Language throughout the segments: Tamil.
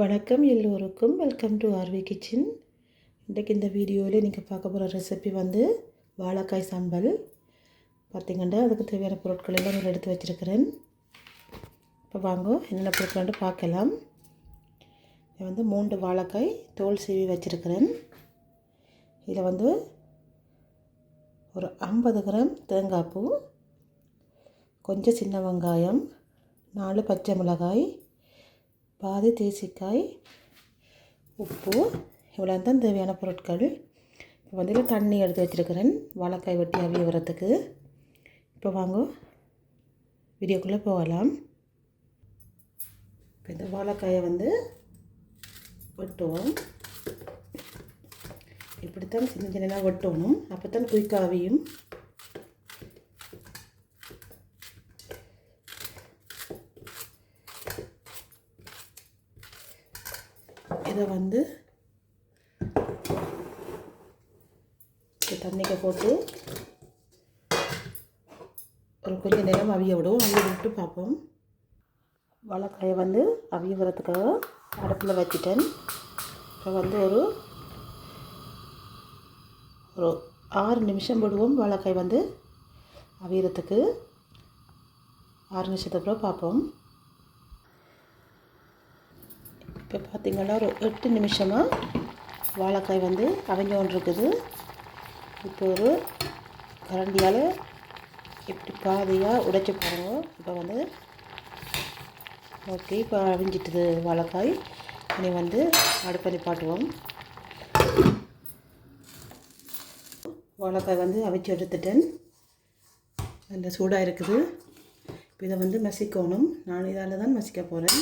வணக்கம் எல்லோருக்கும். வெல்கம் டு ஆர்வி கிச்சன் இன்றைக்கு இந்த வீடியோவில் நீங்கள் பார்க்க போகிற ரெசிபி வந்து வாழைக்காய் சாம்பல். பார்த்திங்கன்னா அதுக்கு தேவையான பொருட்கள் எல்லாம் நான் எடுத்து வச்சுருக்கிறேன். இப்போ வாங்க என்னென்ன பொருட்கள்னு பார்க்கலாம். இது வந்து மூன்று வாழைக்காய் தோல் சீவி வச்சுருக்கிறேன். இதில் வந்து ஒரு ஐம்பது கிராம் தேங்காய் பூ கொஞ்சம் சின்ன வெங்காயம் நாலு பச்சை மிளகாய் பாதி தேசிக்காய் உப்பு இவ்வளோ தான் தேவையான பொருட்கள். இப்போ வந்து தண்ணி எடுத்து வச்சுருக்கிறேன். வாழைக்காய் வெட்டி அவிய வரத்துக்கு இப்போ வாங்க வீடியோக்குள்ளே போகலாம். இப்போ இந்த வாழைக்காயை வந்து வெட்டுவோம். இப்படித்தான் சின்ன சின்னதாக வெட்டணும். அப்போ தான் குயிக்காக அவியும். இதை வந்து தண்ணிக்கு போட்டு ஒரு கொஞ்சம் நேரம் அவிய விடுவோம். அவிய விட்டு பார்ப்போம். வாழைக்காயை வந்து அவிய வரத்துக்காக அடுப்பில் வச்சுட்டேன். இப்போ வந்து ஒரு ஒரு ஆறு நிமிஷம் விடுவோம் வாழைக்காய் வந்து அவியறதுக்கு. ஆறு நிமிஷத்துக்கு அப்புறம் பார்ப்போம். இப்போ பார்த்திங்கன்னா ஒரு எட்டு நிமிஷமாக வாழைக்காய் வந்து அவிஞ்சு இப்போ ஒரு கரண்டியால் இப்படி பாதியாக உடைச்சி பாருங்க. இப்போ வந்து ஓகே இப்போ அவிஞ்சிட்டுது வாழைக்காய். இனி வந்து அடுப்பை நிப்பாட்டுவோம் வாழைக்காய் வந்து அவிச்சு எடுத்துட்டேன். அந்த சூடாக இருக்குது. இப்போ இதை வந்து மசிக்கணும். நான் இதால் தான் மசிக்க போகிறேன்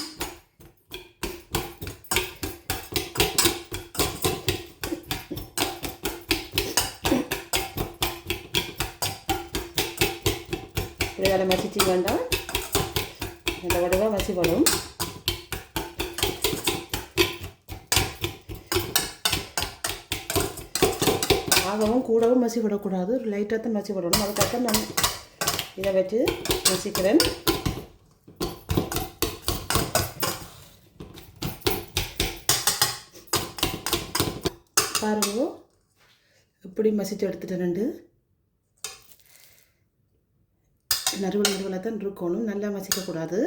இதில் மசிச்சு வேண்டாம். இந்த வடிவாக மசிப்படும் ஆகவும் கூடவும் மசி விடக்கூடாது ஒரு லைட்டாக தான் மசி விடணும் அதுக்கப்புறம் நான் இதை வச்சு மசிக்கிறேன். பாருங்க எப்படி மசித்து எடுத்துட்டேன் ரெண்டு. நறுவல் நறுவலாக தான் இருக்கணும். நல்லா மசிக்கக்கூடாது.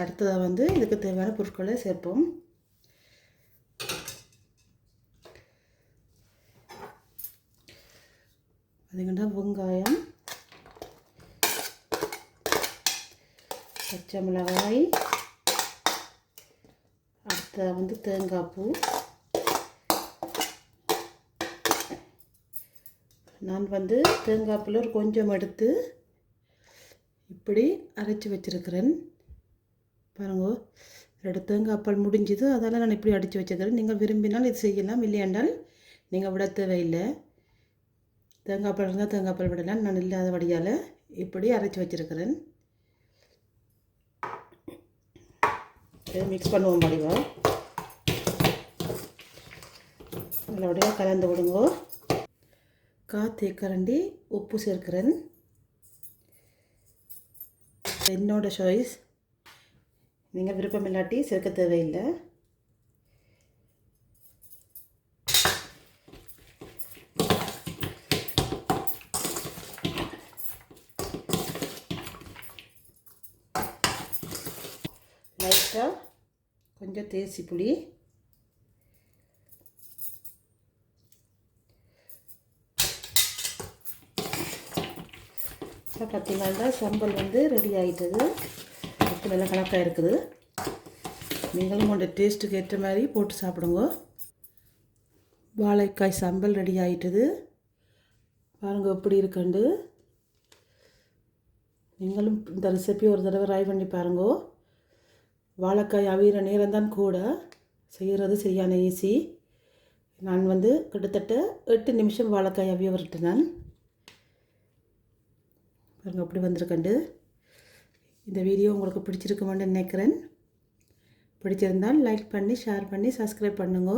அடுத்ததாக வந்து இதுக்கு தேவையான பொருட்களை சேர்ப்போம். அதுக்கிட்ட வெங்காயம் பச்சை மிளகாய் அடுத்த வந்து தேங்காய் பூ. நான் வந்து தேங்காய் பூவில் கொஞ்சம் எடுத்து இப்படி அரைச்சி வச்சுருக்கிறேன். பாருங்க ரெண்டு தேங்காய் பால் முடிஞ்சுது. அதால் நான் இப்படி அடித்து வச்சுக்கிறேன் நீங்கள் விரும்பினால் இது செய்யலாம். இல்லையாண்டால் நீங்கள் விட தேவையில்லை. தேங்காய் பால் இருந்தால் தேங்காய் பால் விடலாம். நான் இல்லாத வடியால் இப்படி அரைச்சி வச்சுருக்கிறேன். மிக்ஸ் பண்ணுவோம் வடிவா. நல்லபடியாக கலந்து விடுங்க. காத்தே கரண்டி உப்பு சேர்க்கிறேன். என்னோட சாய்ஸ் நீங்கள் விருப்பம் இல்லாட்டி சேர்க்க தேவையில்லை. லைட்டாக கொஞ்சம் தேசி புளி இப்போ பார்த்தீங்கன்னா சம்பல் வந்து ரெடி ஆகிட்டது உப்பு நல்லா கணக்காக இருக்குது. நீங்களும் உங்களோட டேஸ்ட்டுக்கு ஏற்ற மாதிரி போட்டு சாப்பிடுங்க. வாழைக்காய் சம்பல் ரெடி ஆகிட்டது பாருங்கள் எப்படி இருக்குண்டு. நீங்களும் இந்த ரெசிபி ஒரு தடவை ட்ரை பண்ணி பாருங்க. வாழைக்காய் அவியிற நேரம் தான் கூட செய்கிறது சரியான ஈஸி நான் வந்து கிட்டத்தட்ட எட்டு நிமிஷம் வாழைக்காய் அவிய விட்டுட்டேன். நான் பாருங்க அப்படி வந்திருக்கண்டு. இந்த வீடியோ உங்களுக்கு பிடிச்சிருக்குமான்னு நினைக்கிறேன். பிடிச்சிருந்தால் லைக் பண்ணி ஷேர் பண்ணி சப்ஸ்கிரைப் பண்ணுங்க.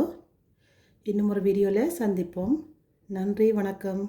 இன்னும் ஒரு வீடியோவில் சந்திப்போம். நன்றி வணக்கம்.